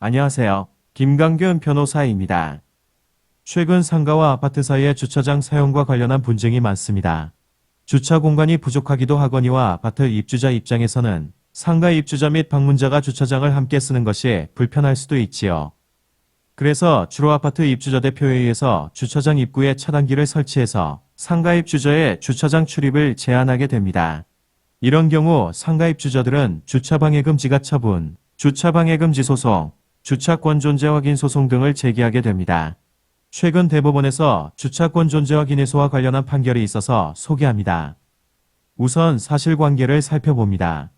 안녕하세요. 김강균 변호사입니다. 최근 상가와 아파트 사이의 주차장 사용과 관련한 분쟁이 많습니다. 주차 공간이 부족하기도 하거니와 아파트 입주자 입장에서는 상가 입주자 및 방문자가 주차장을 함께 쓰는 것이 불편할 수도 있지요. 그래서 주로 아파트 입주자 대표에 의해서 주차장 입구에 차단기를 설치해서 상가 입주자의 주차장 출입을 제한하게 됩니다. 이런 경우 상가 입주자들은 주차방해금 지가 처분, 주차 방해금지 소송, 주차권 존재 확인 소송 등을 제기하게 됩니다. 최근 대법원에서 주차권 존재 확인 해소와 관련한 판결이 있어서 소개합니다. 우선 사실관계를 살펴봅니다.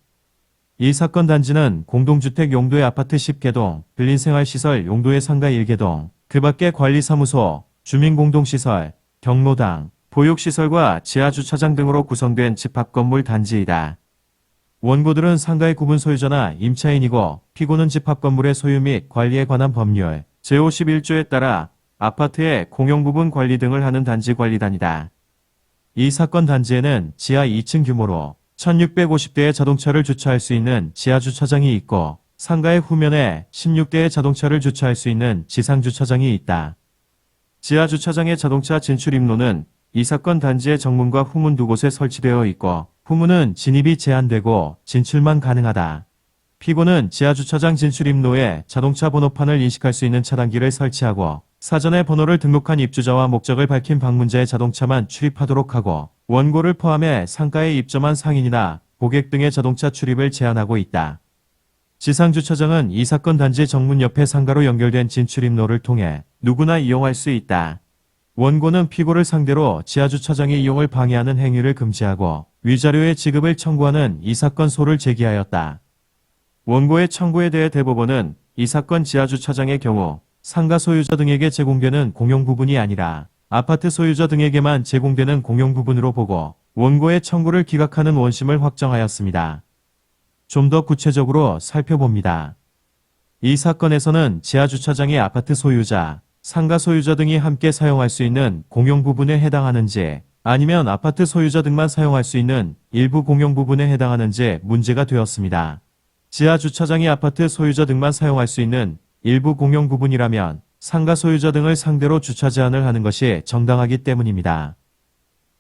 이 사건 단지는 공동주택 용도의 아파트 10개동, 빌린생활시설 용도의 상가 1개동, 그 밖에 관리사무소, 주민공동시설, 경로당, 보육시설과 지하주차장 등으로 구성된 집합건물 단지이다. 원고들은 상가의 구분 소유자나 임차인이고 피고는 집합건물의 소유 및 관리에 관한 법률 제51조에 따라 아파트의 공용부분 관리 등을 하는 단지 관리단이다. 이 사건 단지에는 지하 2층 규모로 1650대의 자동차를 주차할 수 있는 지하 주차장이 있고 상가의 후면에 16대의 자동차를 주차할 수 있는 지상 주차장이 있다. 지하 주차장의 자동차 진출 입로는 이 사건 단지의 정문과 후문 두 곳에 설치되어 있고 후문은 진입이 제한되고 진출만 가능하다. 피고는 지하주차장 진출 입로에 자동차 번호판을 인식할 수 있는 차단기를 설치하고 사전에 번호를 등록한 입주자와 목적을 밝힌 방문자의 자동차만 출입하도록 하고 원고를 포함해 상가에 입점한 상인이나 고객 등의 자동차 출입을 제한하고 있다. 지상주차장은 이 사건 단지 정문 옆에 상가로 연결된 진출 입로를 통해 누구나 이용할 수 있다. 원고는 피고를 상대로 지하주차장의 이용을 방해하는 행위를 금지하고 위자료의 지급을 청구하는 이 사건 소를 제기하였다. 원고의 청구에 대해 대법원은 이 사건 지하주차장의 경우 상가 소유자 등에게 제공되는 공용 부분이 아니라 아파트 소유자 등에게만 제공되는 공용 부분으로 보고 원고의 청구를 기각하는 원심을 확정하였습니다. 좀 더 구체적으로 살펴봅니다. 이 사건에서는 지하주차장이 아파트 소유자, 상가 소유자 등이 함께 사용할 수 있는 공용 부분에 해당하는지 아니면 아파트 소유자 등만 사용할 수 있는 일부 공용 부분에 해당하는지 문제가 되었습니다. 지하 주차장이 아파트 소유자 등만 사용할 수 있는 일부 공용 부분이라면 상가 소유자 등을 상대로 주차 제한을 하는 것이 정당하기 때문입니다.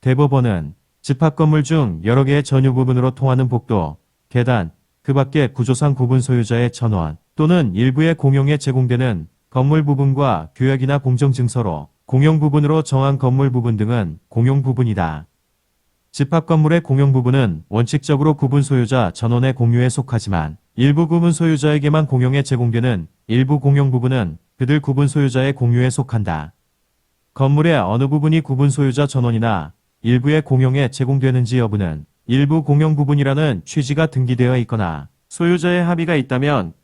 대법원은 집합 건물 중 여러 개의 전유 부분으로 통하는 복도, 계단, 그 밖에 구조상 구분 소유자의 전원 또는 일부의 공용에 제공되는 건물 부분과 규약이나 공정 증서로 공용 부분으로 정한 건물 부분 등은 공용 부분이다. 집합 건물의 공용 부분은 원칙적으로 구분 소유자 전원의 공유에 속하지만 일부 구분 소유자에게만 공용에 제공되는 일부 공용 부분은 그들 구분 소유자의 공유에 속한다. 건물의 어느 부분이 구분 소유자 전원이나 일부의 공용에 제공되는지 여부는 일부 공용 부분이라는 취지가 등기되어 있거나 소유자의 합의가 있다면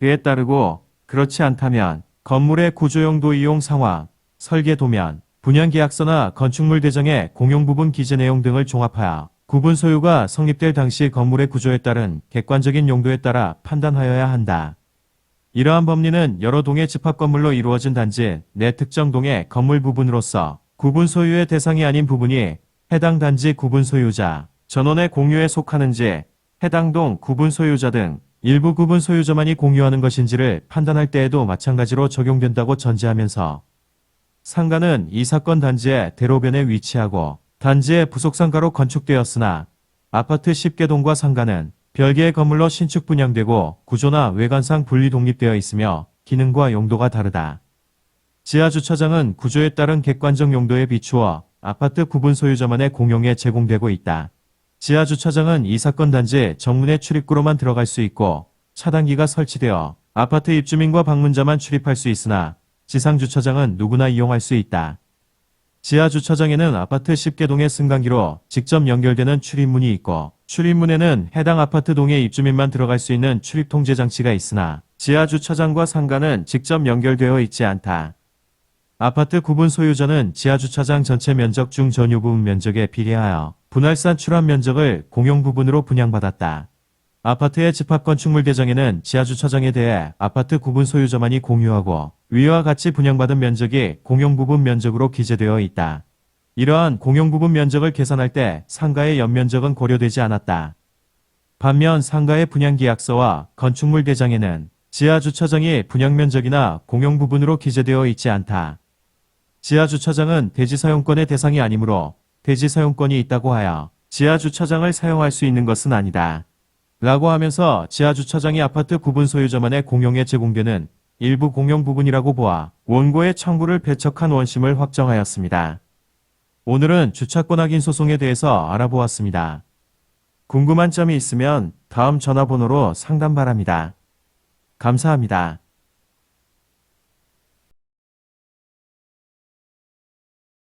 그에 따르고 그렇지 않다면 건물의 구조용도 이용 상황, 설계 도면, 분양계약서나 건축물 대정의 공용 부분 기재 내용 등을 종합하여 구분 소유가 성립될 당시 건물의 구조에 따른 객관적인 용도에 따라 판단하여야 한다. 이러한 법리는 여러 동의 집합 건물로 이루어진 단지 내 특정 동의 건물 부분으로서 구분 소유의 대상이 아닌 부분이 해당 단지 구분 소유자, 전원의 공유에 속하는지 해당 동 구분 소유자 등 일부 구분 소유자만이 공유하는 것인지를 판단할 때에도 마찬가지로 적용된다고 전제하면서 상가는 이 사건 단지의 대로변에 위치하고 단지의 부속 상가로 건축되었으나 아파트 10개 동과 상가는 별개의 건물로 신축 분양되고 구조나 외관상 분리 독립되어 있으며 기능과 용도가 다르다. 지하 주차장은 구조에 따른 객관적 용도에 비추어 아파트 구분 소유자만의 공용에 제공되고 있다. 지하 주차장은 이 사건 단지 정문의 출입구로만 들어갈 수 있고 차단기가 설치되어 아파트 입주민과 방문자만 출입할 수 있으나 지상 주차장은 누구나 이용할 수 있다. 지하 주차장에는 아파트 10개 동의 승강기로 직접 연결되는 출입문이 있고 출입문에는 해당 아파트 동의 입주민만 들어갈 수 있는 출입 통제 장치가 있으나 지하 주차장과 상가는 직접 연결되어 있지 않다. 아파트 구분 소유자는 지하 주차장 전체 면적 중 전유 부분 면적에 비례하여 분할산 출합 면적을 공용 부분으로 분양받았다. 아파트의 집합 건축물 대정에는 지하 주차장에 대해 아파트 구분 소유자만이 공유하고 위와 같이 분양받은 면적이 공용 부분 면적으로 기재되어 있다. 이러한 공용 부분 면적을 계산할 때 상가의 연면적은 고려되지 않았다. 반면 상가의 분양계약서와 건축물 대장에는 지하 주차장이 분양 면적이나 공용 부분으로 기재되어 있지 않다. 지하 주차장은 대지 사용권의 대상이 아니므로 대지 사용권이 있다고 하여 지하 주차장을 사용할 수 있는 것은 아니다. 라고 하면서 지하 주차장이 아파트 구분 소유자만의 공용에 제공되는 일부 공용 부분이라고 보아 원고의 청구를 배척한 원심을 확정하였습니다. 오늘은 주차권 확인 소송에 대해서 알아보았습니다. 궁금한 점이 있으면 다음 전화번호로 상담 바랍니다. 감사합니다.